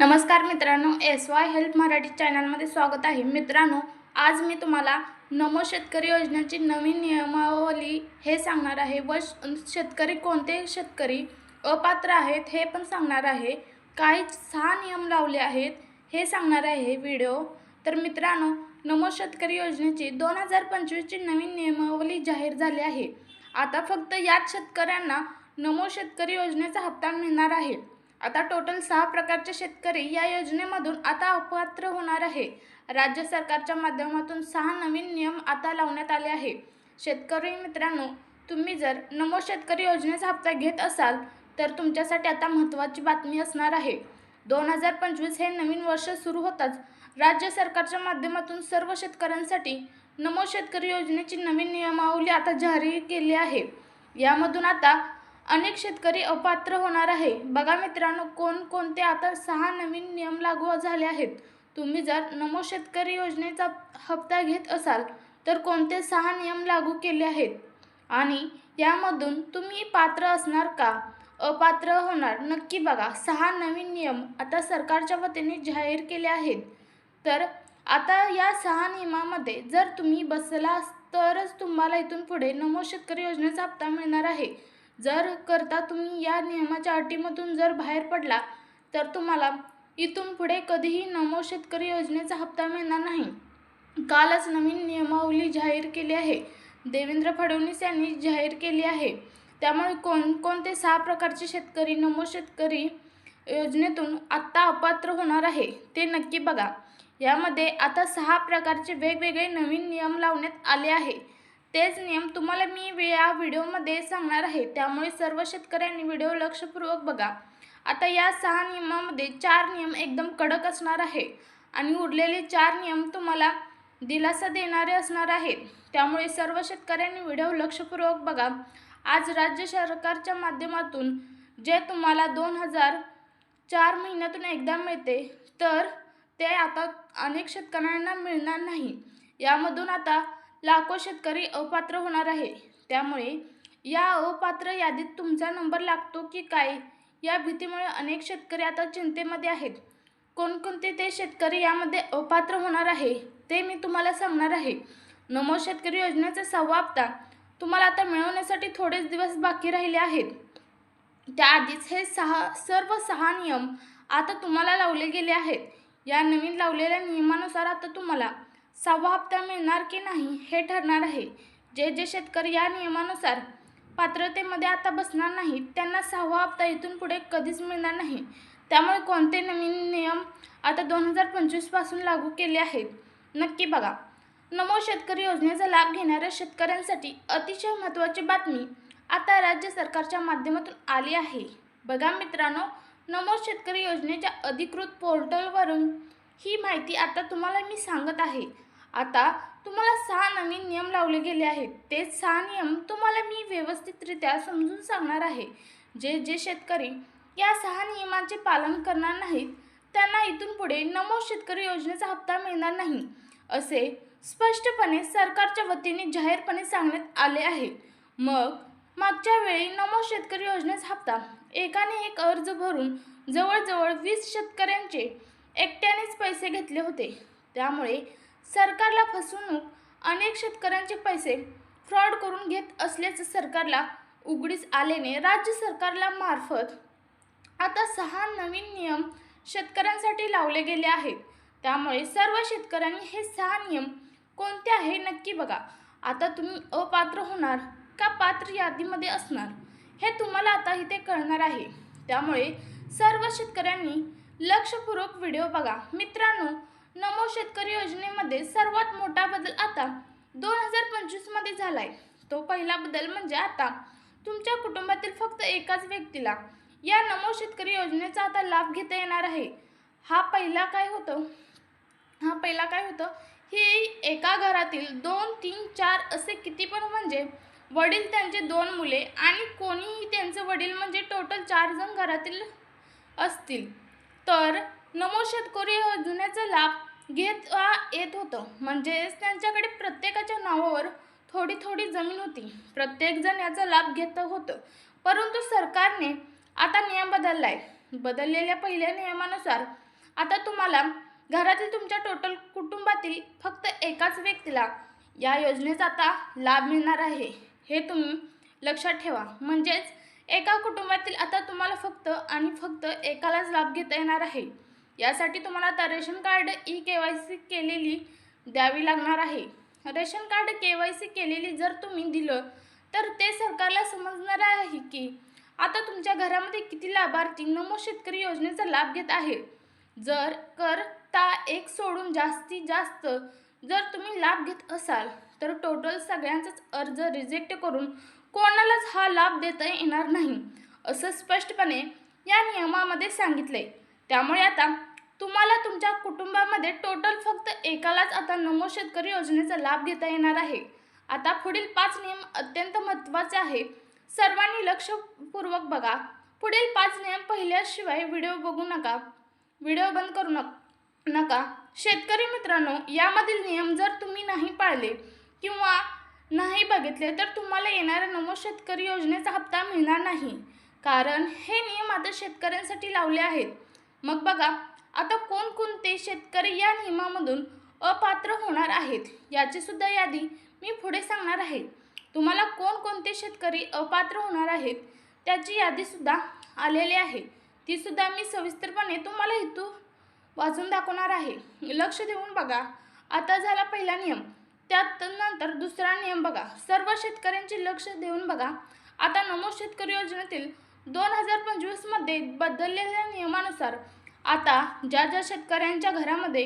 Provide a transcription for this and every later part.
नमस्कार मित्रांनो S Y help Marathi चॅनलमध्ये स्वागत आहे. मित्रांनो आज मी तुम्हाला नमो शेतकरी योजनेची नवीन नियमावली हे सांगणार आहे. व श- शेतकरी कोणते शेतकरी अपात्र आहेत हे पण सांगणार आहे. काही सहा नियम लावले आहेत हे सांगणार आहे व्हिडिओ. तर मित्रांनो नमो शेतकरी योजनेची दोन हजार पंचवीसची नवीन नियमावली जाहीर झाली आहे. आता फक्त याच शेतकऱ्यांना नमो शेतकरी योजनेचा हप्ता मिळणार आहे. आता टोटल सहा प्रकारचे शेतकरी या योजनेमधून आता अपात्र होणार आहे. राज्य सरकारच्या माध्यमातून सहा नवीन नियम आता लावण्यात आले आहे. शेतकरी मित्रांनो तुम्ही जर नमो शेतकरी योजनेचा हप्ता घेत असाल तर तुमच्यासाठी आता महत्त्वाची बातमी असणार आहे. दोन हजार पंचवीस हे नवीन वर्ष सुरू होताच राज्य सरकारच्या माध्यमातून सर्व शेतकऱ्यांसाठी नमो शेतकरी योजनेची नवीन नियमावली आता जारी केली आहे. यामधून आता अनेक शेतकरी अपात्र होणार आहे. बघा मित्रांनो कोणकोणते आता सहा नवीन नियम लागू झाले आहेत. तुम्ही जर नमो शेतकरी योजनेचा हप्ता घेत असाल तर कोणते सहा नियम लागू केले आहेत? आणि यामधून तुम्ही पात्र असणार का? अपात्र होणार. नक्की बघा सहा नवीन नियम आता सरकारच्या वतीने जाहीर केले आहेत. तर आता या सहा नियमामध्ये जर तुम्ही बसला तरच तुम्हाला इथून पुढे नमो शेतकरी योजनेचा हप्ता मिळणार आहे. जर करता तुम्ही या नियमाच्या अटीमधून जर बाहेर पडला तर तुम्हाला इथून पुढे कधीही नमो शेतकरी योजनेचा हप्ता मिळणार नाही. कालच नवीन नियमावली जाहीर केली आहे. देवेंद्र फडणवीस यांनी जाहीर केली आहे. त्यामुळे कोणकोणते सहा प्रकारचे शेतकरी नमो शेतकरी योजनेतून आत्ता अपात्र होणार आहे ते नक्की बघा. यामध्ये आता सहा प्रकारचे वेगवेगळे नवीन नियम लावण्यात आले आहे. तेच नियम तुम्हाला मी या व्हिडिओमध्ये सांगणार आहे. त्यामुळे सर्व शेतकऱ्यांनी व्हिडिओ लक्षपूर्वक बघा. आता या सहा नियमामध्ये चार नियम एकदम कडक असणार आहे. आणि उरलेले चार नियम तुम्हाला दिलासा देणारे असणार आहेत. त्यामुळे सर्व शेतकऱ्यांनी व्हिडिओ लक्षपूर्वक बघा. आज राज्य सरकारच्या माध्यमातून जे तुम्हाला दोन हजार चार महिन्यातून एकदा मिळते तर ते आता अनेक शेतकऱ्यांना मिळणार नाही. यामधून आता लाखो शेतकरी अपात्र होणार आहे. त्यामुळे या अपात्र यादीत तुमचा नंबर लागतो की काय? या भीतीमुळे अनेक शेतकरी आता चिंतेमध्ये आहेत. कोणकोणते ते शेतकरी यामध्ये अपात्र होणार आहे ते मी तुम्हाला सांगणार आहे. नमो शेतकरी योजनेचा सहावा हप्ता तुम्हाला आता मिळवण्यासाठी थोडेच दिवस बाकी राहिले आहेत. त्याआधीच हे सहा सर्व सहा नियम आता तुम्हाला लावले गेले आहेत. या नवीन लावलेल्या नियमानुसार आता तुम्हाला सहावा हप्ता मिळणार की नाही हे ठरणार आहे. जे जे शेतकरी या नियमानुसार पात्रतेमध्ये आता बसणार नाहीत त्यांना सहावा हप्ता इथून पुढे कधीच मिळणार नाही. त्यामुळे कोणते नवीन नियम आता दोन हजार पंचवीसपासून लागू केले आहेत? नक्की बघा. नमो शेतकरी योजनेचा लाभ घेणाऱ्या शेतकऱ्यांसाठी अतिशय महत्त्वाची बातमी आता राज्य सरकारच्या माध्यमातून आली आहे. बघा मित्रांनो नमो शेतकरी योजनेच्या अधिकृत पोर्टलवरून ही माहिती आता तुम्हाला मी सांगत आहे. आता तुम्हाला सहा नवीन नियम लावले गेले आहेत. ते सहा नियम तुम्हाला मी व्यवस्थितरित्या समजून सांगणार आहे. जे जे शेतकरी या सहा नियमांचे पालन करणार नाहीत त्यांना इथून पुढे नमो शेतकरी योजनेचा हप्ता मिळणार नाही असे स्पष्टपणे सरकारच्या वतीने जाहीरपणे सांगण्यात आले आहे. मग मागच्या वेळी नमो शेतकरी योजनेचा हप्ता एकाने एक अर्ज भरून जवळजवळ वीस शेतकऱ्यांचे एकट्यानेच पैसे घेतले होते. त्यामुळे सरकारला फसवणूक अनेक शेतकऱ्यांचे पैसे फ्रॉड करून घेत असल्याचं सरकारला उघडीस आल्याने राज्य सरकारला मार्फत आता सहा नवीन नियम शेतकऱ्यांसाठी लावले गेले आहेत. त्यामुळे सर्व शेतकऱ्यांनी हे सहा नियम कोणते आहे नक्की बघा. आता तुम्ही अपात्र होणार का पात्र यादीमध्ये असणार हे तुम्हाला आता इथे कळणार आहे. त्यामुळे सर्व शेतकऱ्यांनी लक्षपूर्वक व्हिडिओ बघा. मित्रांनो नमो शेतकरी योजनेमध्ये सर्वात मोठा बदल आता दोन हजार पंचवीसमध्ये झाला आहे तो पहिला बदल म्हणजे आता. तुमच्या कुटुंबातील फक्त एकाच व्यक्तीला या नमो शेतकरी योजनेचा आता लाभ घेता येणार आहे. हा पहिला काय होतं? हा पहिला काय होतं? ही एका घरातील दोन तीन चार असे किती पण म्हणजे वडील त्यांचे दोन मुले आणि कोणीही त्यांचे वडील म्हणजे टोटल चार जण घरातील असतील. तर नमो शेतकरी योजनेचा लाभ घेत येत होतं. म्हणजेच त्यांच्याकडे प्रत्येकाच्या नावावर थोडी थोडी जमीन होती. प्रत्येकजण याचा लाभ घेत होतं. परंतु सरकारने आता नियम बदलला आहे बदललेल्या पहिल्या नियमानुसार आता तुम्हाला घरातील तुमच्या टोटल कुटुंबातील फक्त एकाच व्यक्तीला या योजनेचा आता लाभ मिळणार आहे. हे तुम्ही लक्षात ठेवा. म्हणजेच एका कुटुंबातील आता तुम्हाला फक्त आणि फक्त एकालाच लाभ घेता येणार आहे. यासाठी तुम्हाला आता ration card e K Y C केलेली द्यावी लागणार आहे. Ration card K Y C केलेली जर तुम्ही दिलं तर ते सरकारला समजणार आहे की आता तुमच्या घरामध्ये किती लाभार्थी नमो शेतकरी योजनेचा लाभ घेत आहे. जर करता एक सोडून जास्तीत जास्त जर तुम्ही लाभ घेत असाल तर टोटल सगळ्यांचाच अर्ज रिजेक्ट करून कोणालाच हा लाभ देता येणार नाही असं स्पष्टपणे या नियमामध्ये सांगितले त्यामुळे आता तुम्हाला तुमच्या कुटुंबामध्ये टोटल फक्त एकालाच आता नमो शेतकरी योजनेचा लाभ घेता येणार आहे. आता पुढील पाच नियम अत्यंत महत्त्वाचे आहे. सर्वांनी लक्षपूर्वक बघा. पुढील पाच नियम पहिल्याशिवाय व्हिडिओ बघू नका. व्हिडिओ बंद करू नक नका. शेतकरी मित्रांनो यामधील नियम जर तुम्ही नाही पाळले किंवा नाही बघितले तर तुम्हाला येणाऱ्या नमो शेतकरी योजनेचा हप्ता मिळणार नाही. कारण हे नियम आता शेतकऱ्यांसाठी लावले आहेत. मग बघा आता कोणकोणते शेतकरी या नियमामधून अपात्र होणार आहेत याची सुद्धा यादी मी पुढे सांगणार आहे. तुम्हाला कोणकोणते शेतकरी अपात्र होणार आहेत त्याची यादीसुद्धा आलेली आहे. तीसुद्धा मी सविस्तरपणे तुम्हाला इथून वाचून दाखवणार आहे. लक्ष देऊन बघा. आता झाला पहिला नियम. त्यात नंतर दुसरा नियम बघा. सर्व शेतकऱ्यांचे लक्ष देऊन बघा. आता नमो शेतकरी योजनेतील दोन हजार पंचवीसमध्ये बदललेल्या नियमानुसार आता ज्या ज्या शेतकऱ्यांच्या घरामध्ये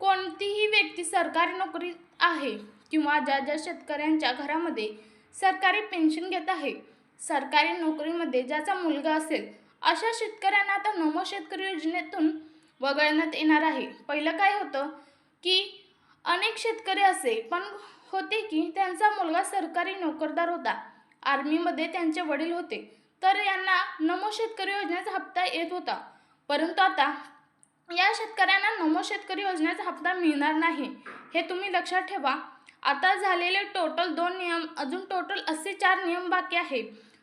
कोणतीही व्यक्ती सरकारी नोकरी आहे किंवा ज्या ज्या शेतकऱ्यांच्या घरामध्ये सरकारी पेन्शन घेत आहे सरकारी नोकरीमध्ये ज्याचा मुलगा असेल अशा शेतकऱ्यांना आता नमो शेतकरी योजनेतून वगळण्यात येणार आहे. पहिलं काय होतं की अनेक शेतकरी असे पण होते की त्यांचा मुलगा सरकारी नोकरदार होता. आर्मीमध्ये त्यांचे वडील होते. तर यांना नमो शेतकरी योजनेचा हप्ता येत होता. परंतु आता या शेतकऱ्यांना नमो शेतकरी योजनेचा हप्ता मिळणार नाही. हे तुम्ही लक्षात ठेवा. आता झालेले टोटल दोन नियम अजून टोटल असे चार नियम बाकी आहे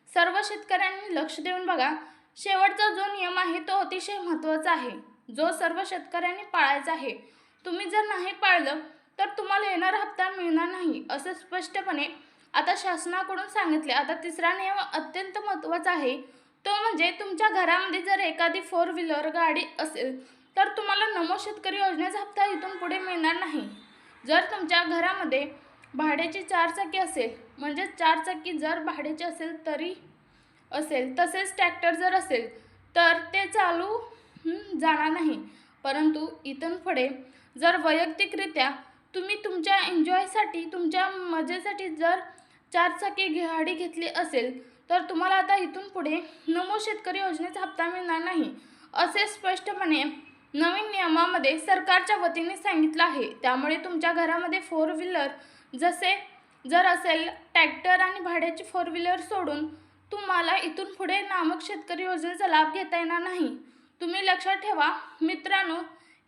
सर्व शेतकऱ्यांनी लक्ष देऊन बघा. शेवटचा जो नियम आहे तो अतिशय महत्त्वाचा आहे. जो सर्व शेतकऱ्यांनी पाळायचा आहे. तुम्ही जर नाही पाळलं तर तुम्हाला येणारा हप्ता मिळणार नाही असं स्पष्टपणे आता शासनाकडून सांगितले. आता तिसरा नियम अत्यंत महत्त्वाचा आहे. तो म्हणजे तुमच्या घरामध्ये जर एखादी फोर व्हीलर गाडी असेल तर तुम्हाला नमो शेतकरी योजनेचा हप्ता इथून पुढे मिळणार नाही. जर तुमच्या घरामध्ये भाड्याची चारचाकी असेल म्हणजे चारचाकी जर भाड्याची असेल तरी असेल तसेच ट्रॅक्टर जर असेल तर ते चालू जाणार नाही. परंतु इथून पुढे जर वैयक्तिकरित्या तुम्ही तुमच्या एन्जॉयसाठी तुमच्या मजेसाठी जर चारचाकी गाडी घेतली असेल तर तुम्हाला आता इथून पुढे नमो शेतकरी योजनेचा हप्ता मिळणार नाही असे स्पष्टपणे नवीन नियमामध्ये सरकारच्या वतीने सांगितलं आहे. त्यामुळे तुमच्या घरामध्ये फोर व्हीलर जसे जर असेल ट्रॅक्टर आणि भाड्याची फोर व्हीलर सोडून तुम्हाला इथून पुढे नामक शेतकरी योजनेचा लाभ घेता येणार नाही. तुम्ही लक्षात ठेवा मित्रांनो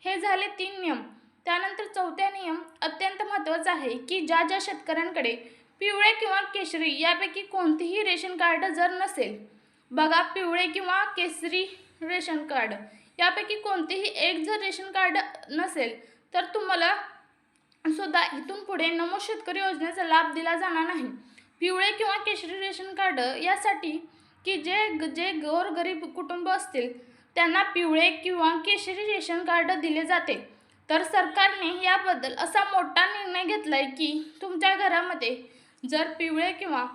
हे झाले तीन नियम. त्यानंतर चौथा नियम अत्यंत महत्त्वाचा आहे की ज्या ज्या शेतकऱ्यांकडे पिवळे किंवा केशरी यापैकी कोणतेही रेशन कार्ड जर नसेल बघा पिवळे किंवा केसरी रेशन कार्ड. यापैकी कोणतेही एक जर रेशन कार्ड नसेल तर तुम्हाला सुद्धा इथून पुढे नमो शेतकरी योजनेचा लाभ दिला जाणार नाही. पिवळे किंवा केशरी रेशन कार्ड यासाठी की जे जे गोरगरीब कुटुंब असतील त्यांना पिवळे किंवा केशरी रेशन कार्ड दिले जाते. तर सरकारने याबद्दल असा मोठा निर्णय घेतला आहे की तुमच्या घरामध्ये जर पिवळे किंवा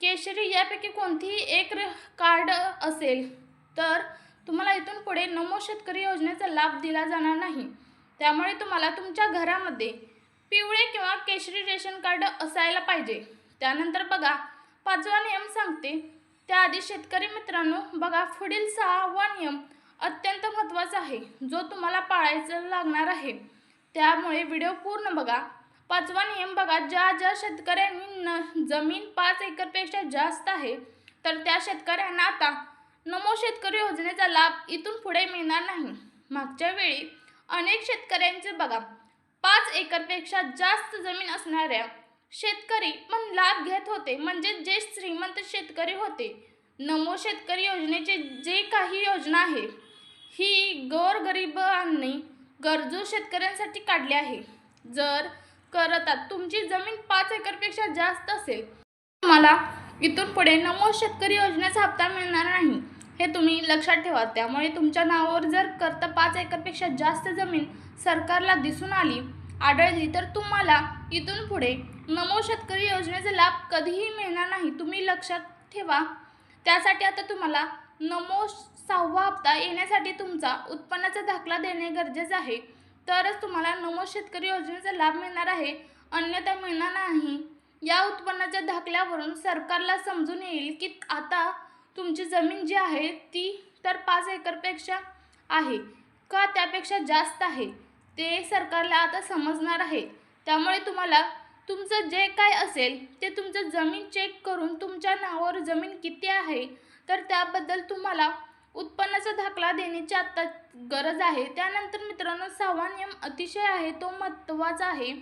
केशरी यापैकी कोणतीही एक कार्ड असेल तर तुम्हाला इथून पुढे नमो शेतकरी योजनेचा लाभ दिला जाणार नाही. त्यामुळे तुम्हाला तुमच्या घरामध्ये पिवळे किंवा केशरी रेशन कार्ड असायला पाहिजे. त्यानंतर बघा पाचवा नियम सांगते. त्याआधी शेतकरी मित्रांनो बघा पुढील सहावा नियम अत्यंत महत्त्वाचा आहे जो तुम्हाला पाळायचा लागणार आहे. त्यामुळे व्हिडिओ पूर्ण बघा. पाचवा नियम बघा ज्या ज्या शेतकऱ्यांनी न जमीन पाच एकरपेक्षा जास्त आहे तर त्या शेतकऱ्यांना आता नमो शेतकरी योजनेचा लाभ इथून पुढे मिळणार नाही. मागच्या वेळी अनेक शेतकऱ्यांचे बघा पाच एकरपेक्षा जास्त जमीन असणाऱ्या शेतकरी पण लाभ घेत होते म्हणजे जे श्रीमंत शेतकरी होते. नमो शेतकरी योजनेचे जे काही योजना आहे ही गोरगरिबांनी गरजू शेतकऱ्यांसाठी काढली आहे. जर करतात. तुमची जमीन पाच एकरपेक्षा जास्त असेल तुम्हाला इथून पुढे नमो शेतकरी योजनेचा हप्ता मिळणार नाही. हे तुम्ही लक्षात ठेवा. त्यामुळे तुमच्या नावावर जर करता पाच एकरपेक्षा जास्त जमीन सरकारला दिसून आली आढळली तर तुम्हाला इथून पुढे नमो शेतकरी योजनेचा लाभ कधीही मिळणार नाही. तुम्ही लक्षात ठेवा. त्यासाठी आता तुम्हाला नमो सहावा हप्ता येण्यासाठी तुमचा उत्पन्नाचा दाखला देणे गरजेचं आहे. तरच तुम्हाला नमो शेतकरी योजनेचा लाभ मिळणार आहे. अन्यथा मिळणार नाही. या उत्पन्नाच्या धाकल्यावरून सरकारला समजून येईल की आता तुमची जमीन जी आहे ती तर पाच एकरपेक्षा आहे का त्यापेक्षा जास्त आहे? ते सरकारला आता समजणार आहे. त्यामुळे तुम्हाला तुमचं जे काय असेल ते तुमचं जमीन चेक करून तुमच्या नावावर जमीन किती आहे तर त्याबद्दल तुम्हाला उत्पन्नाचा दाखला देण्याची आत्ता गरज आहे. त्यानंतर मित्रांनो सहावा नियम अतिशय आहे तो महत्त्वाचा आहे.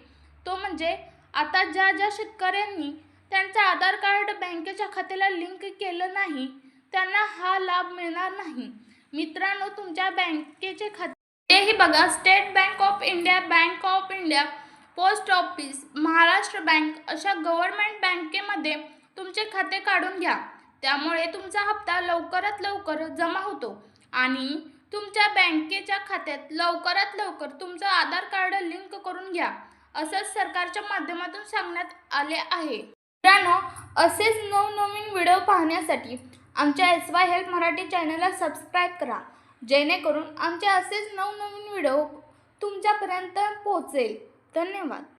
तो म्हणजे आता ज्या ज्या शेतकऱ्यांनी त्यांचं आधार कार्ड बँकेच्या खात्याला लिंक केलं नाही त्यांना हा लाभ मिळणार नाही. मित्रांनो तुमच्या बँकेचे खाते हेही बघा State Bank of India Bank of India post office Maharashtra Bank अशा गव्हर्नमेंट बँकेमध्ये तुमचे खाते काढून घ्या. त्यामुळे तुमचा हप्ता लवकरात लवकर जमा होतो. आणि तुमच्या बँकेच्या खात्यात लवकरात लवकर तुमचं आधार कार्ड लिंक करून घ्या असंच सरकारच्या माध्यमातून सांगण्यात आले आहे. मित्रांनो असेच नवनवीन व्हिडिओ पाहण्यासाठी आमच्या एस वाय हेल्प मराठी चॅनलला सबस्क्राईब करा जेणेकरून आमचे असेच नवनवीन व्हिडिओ तुमच्यापर्यंत पोहोचेल. धन्यवाद.